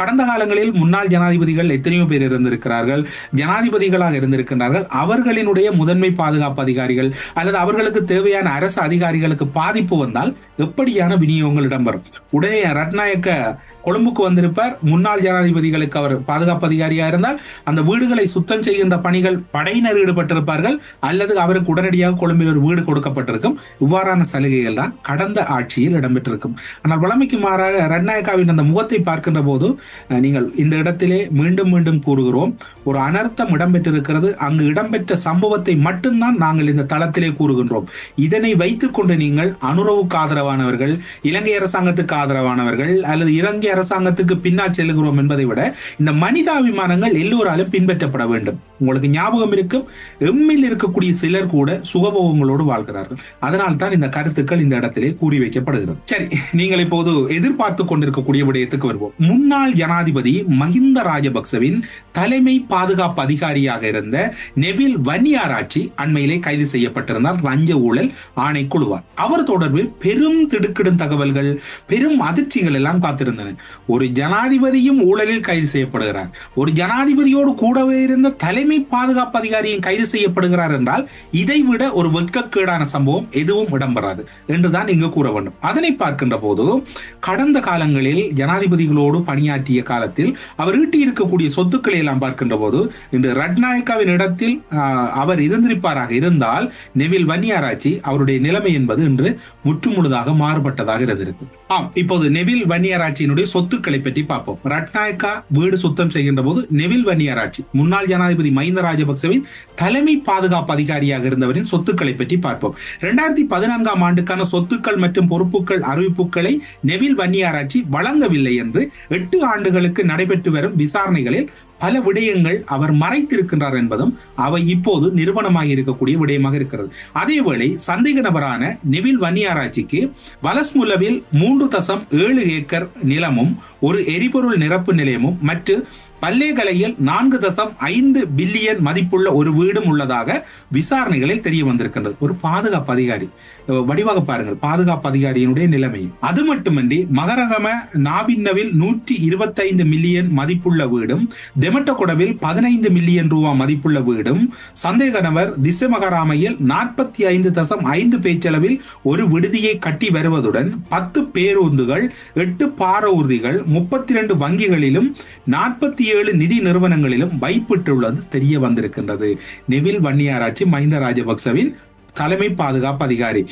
கடந்த காலங்களில் முன்னாள் ஜனாதிபதிகள் எத்தனையோ பேர் இருந்திருக்கிறார்கள் ஜனாதிபதிகளாக இருந்திருக்கின்றார்கள். அவர்களினுடைய முதன்மை பாதுகாப்பு அதிகாரிகள் அல்லது அவர்களுக்கு தேவையான அரசு அதிகாரிகளுக்கு பாதிப்பு வந்தால் எப்படியான விநியோகங்கள் இடம்பெறும்? உடனே ரட்நாயக்க கொழும்புக்கு வந்திருப்பார். முன்னாள் ஜனாதிபதிகளுக்கு அவர் பாதுகாப்பு அதிகாரியாக இருந்தால் அந்த வீடுகளை சுத்தம் செய்கின்ற பணிகள் படையினர் ஈடுபட்டிருப்பார்கள். அல்லது அவருக்கு உடனடியாக கொழும்பில் ஒரு வீடு கொடுக்கப்பட்டிருக்கும். இவ்வாறான சலுகைகள் தான் கடந்த ஆட்சியில் இடம்பெற்றிருக்கும். ஆனால் வளமைக்கு மாறாக ரட்நாயக்காவின் அந்த முகத்தை பார்க்கின்ற போது நீங்கள் இந்த இடத்திலே மீண்டும் மீண்டும் கூறுகிறோம் ஒரு அனர்த்தம் இடம்பெற்றிருக்கிறது அங்கு இடம்பெற்ற சம்பவத்தை மட்டும்தான் நாங்கள் இந்த தளத்திலே கூறுகின்றோம். இதனை வைத்துக்கொண்டு நீங்கள் அனுரவுக்கு ஆதரவானவர்கள் இலங்கை அரசாங்கத்துக்கு ஆதரவானவர்கள் அல்லது இலங்கை அரசாங்கத்துக்கு பின்னால் செல்கிறோம் என்பதை விட இந்த மனிதாபிமானங்கள் எல்லோராலும் பின்பற்றப்பட வேண்டும். உங்களுக்கு ஞாபகம் இருக்கும் எம்மில் இருக்கக்கூடிய சிலர் கூட சுகபோகங்களோடு வாழ்கிறார்கள். அதனால் தான் இந்த கருத்துக்கள் இந்த இடத்திலே கூறி வைக்கப்படுகிறது. சரி நீங்கள் இப்போது எதிர்பார்த்து கொண்டிருக்கக்கூடிய விடயத்துக்கு வருவோம். முன்னாள் ஜனாதிபதி மஹிந்த ராஜபக்சவின் தலைமை பாதுகாப்பு அதிகாரியாக இருந்த நெவில் வன்னியாராட்சி அண்மையிலே கைது செய்யப்பட்டிருந்தார். லஞ்ச ஊழல் ஆணைக்குழுவார் அவர் தொடர்பில் பெரும் திடுக்கிடும் தகவல்கள் பெரும் அதிர்ச்சிகள் எல்லாம் காத்திருந்தன. ஒரு ஜனாதிபதியும் ஊழலில் கைது செய்யப்படுகிறார். ஒரு ஜனாதிபதியோடு கூடவே இருந்த தலைமை பாதுகாப்பு அதிகாரியும் கைது செய்யப்படுகிறார் என்றால் இதைவிட ஒரு வெட்கக்கேடான சம்பவம் எதுவும் இடம்பெறாது என்றுதான் இங்கு கூற வேண்டும். அதனை பார்க்கின்ற போது கடந்த காலங்களில் ஜனாதிபதிகளோடு பணியாற்றி பணியாற்றிய காலத்தில் அவர் ஈட்டி இருக்கக்கூடிய சொத்துக்களை எல்லாம் பார்க்கின்ற போது இன்று ரட்நாயக்காவின் இடத்தில் அவர் இருந்திருப்பாராக இருந்தால் நெவில் வன்னியாராய்ச்சி அவருடைய நிலைமை என்பது இன்று முற்றுமுழுதாக மாறுபட்டதாக இருந்திருக்கும் ஆம் இப்போது நெவில் வன்னியாராய்ச்சியினுடைய சொத்துக்களை பற்றி பார்ப்போம். ரட்நாயக்கா வீடு சுத்தம் செய்கின்ற போது நெவில் வன்னியாராய்ச்சி முன்னாள் ஜனாதிபதி மஹிந்த ராஜபக்சவின் தலைமை பாதுகாப்பு அதிகாரியாக இருந்தவரின் சொத்துக்களை பற்றி பார்ப்போம். இரண்டாயிரத்தி பதினான்காம் ஆண்டுக்கான சொத்துக்கள் மற்றும் பொறுப்புகள் அறிவிப்புகளை நெவில் வன்னியாராய்ச்சி வழங்கவில்லை என்று எட்டு ஆண்டுகளுக்கு நடைபெற்று வரும் விசாரணைகளில் பல விடயங்கள் அவர் மறைத்திருக்கின்றார் என்பதும் அவை இப்போது நிறுவனமாக இருக்கக்கூடிய விடயமாக இருக்கிறது. அதேவேளை சந்தேக நபரான நெவில் வன்னியாராட்சிக்கு வலஸ்முலவில் மூன்று தசம் ஏழு ஏக்கர் நிலமும் ஒரு எரிபொருள் நிரப்பு நிலையமும் மற்றும் பல்லேகலையில் நான்கு தசம் ஐந்து பில்லியன் மதிப்புள்ள ஒரு வீடும் உள்ளதாக விசாரணைகளில் தெரிய வந்திருக்கின்றது ஒரு பாதுகாப்பு அதிகாரி. வடிவாக பாருங்கள். பாதுகாப்பு அதிகாரியினுடைய நிலைமை அது மட்டுமின்றி மகரகம நாவின்னவில் நூற்றி இருபத்தைந்து மில்லியன் மதிப்புள்ள வீடும் எமட்டகுடவில் பதினைந்து மில்லியன் ரூபா மதிப்புள்ள வீடும் சந்தேக நபர் திசமகராமையில் நாற்பத்தி ஐந்து தசம் ஐந்து பேச்சளவில் ஒரு விடுதியை கட்டி வருவதுடன் பத்து பேருந்துகள் எட்டு பார ஊர்திகள் முப்பத்தி ரெண்டு வங்கிகளிலும் நாற்பத்தி ஏழு நிதி நிறுவனங்களிலும் வைப்பிட்டுள்ளது தெரிய வந்திருக்கின்றது. நெவில் வன்னியாராட்சி மஹிந்த ராஜபக்சவின் தலைமை பாதுகாப்பு அதிகாரி.